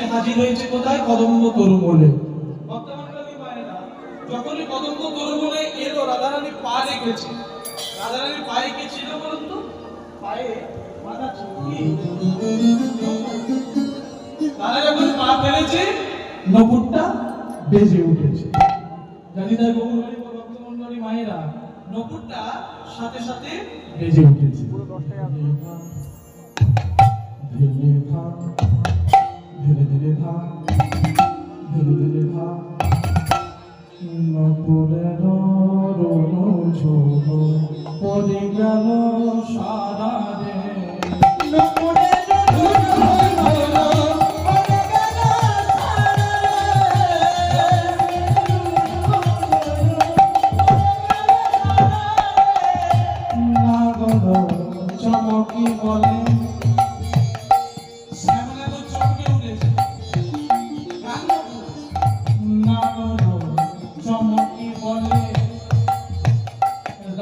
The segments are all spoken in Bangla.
সে হাজির হয়েছে কোথায়? কদম্ব তরু বলে যখনই কদম্ব এলো রাধারানী পা রেখেছে রাধারানীর পায়ে ছিল বলুন তো? পায়ে বেজে উঠেছে। জানি মায়েরা সাথে সাথে বেজে উঠেছে। পুরো দশটায় দিলে ভাগ ভেঙে দিলে ভাগ নপুরের রণ ঝোল পড়ে গেল সারা রে নপুরের চমকি বলে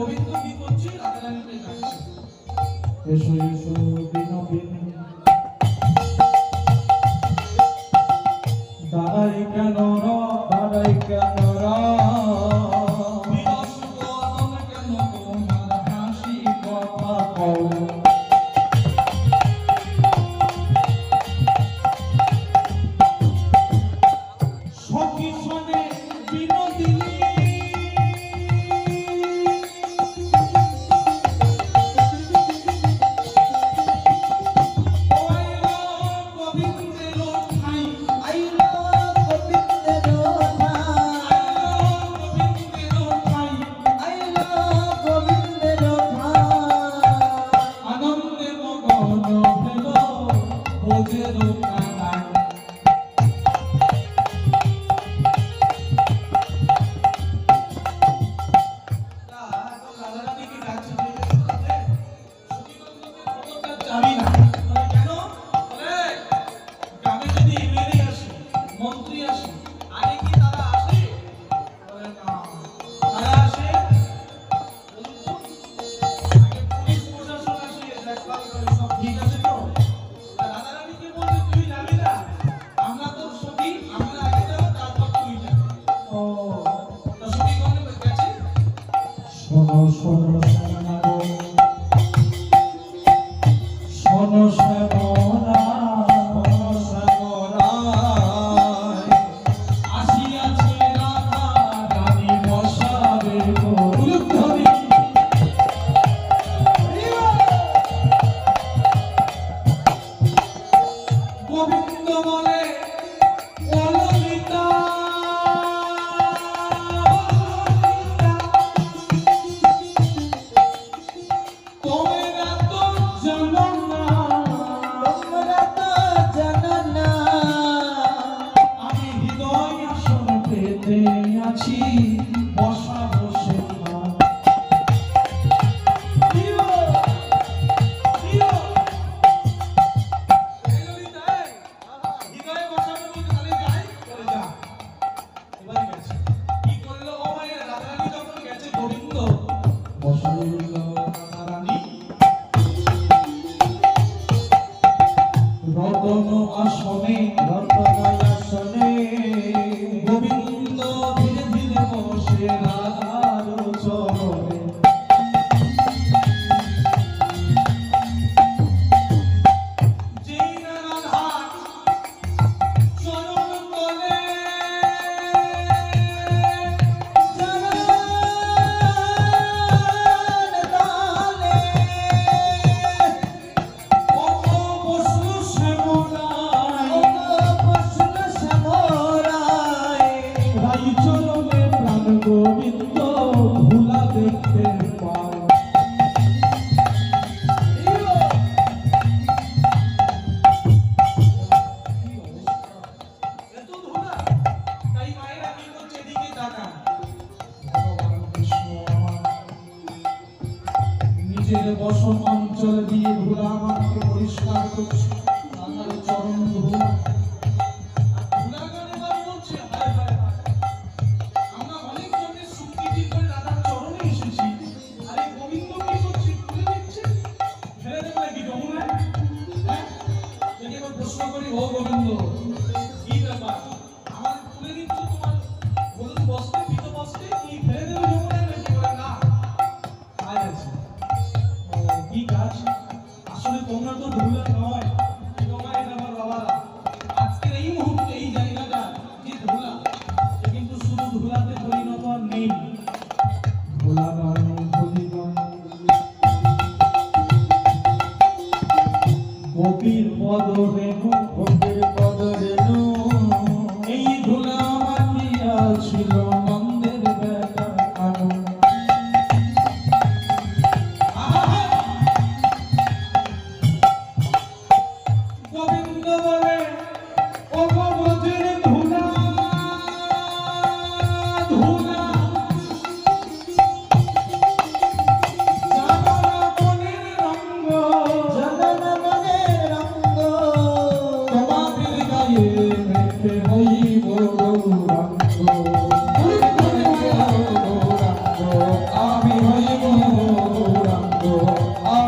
গোবিন্দ কি করছে? রাধারানীকে দাঁড়াই কেন দাঁড়াই কেন ঘন শ্যামা রতন আসনে রতন আসনে। চরণে প্রাণ নিজের বসন অঞ্চল দিয়ে ভুলা আমাকে পরিষ্কার করছে। পদ রেণু ভোগের পদ রেণু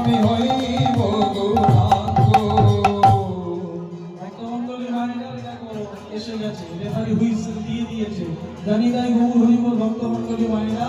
আমি হইব এসে গেছে, রেফারি হুইসেল দিয়ে দিয়েছে। জানি তাই গৌর হইব ভক্ত মন্ডলী মায়েরা।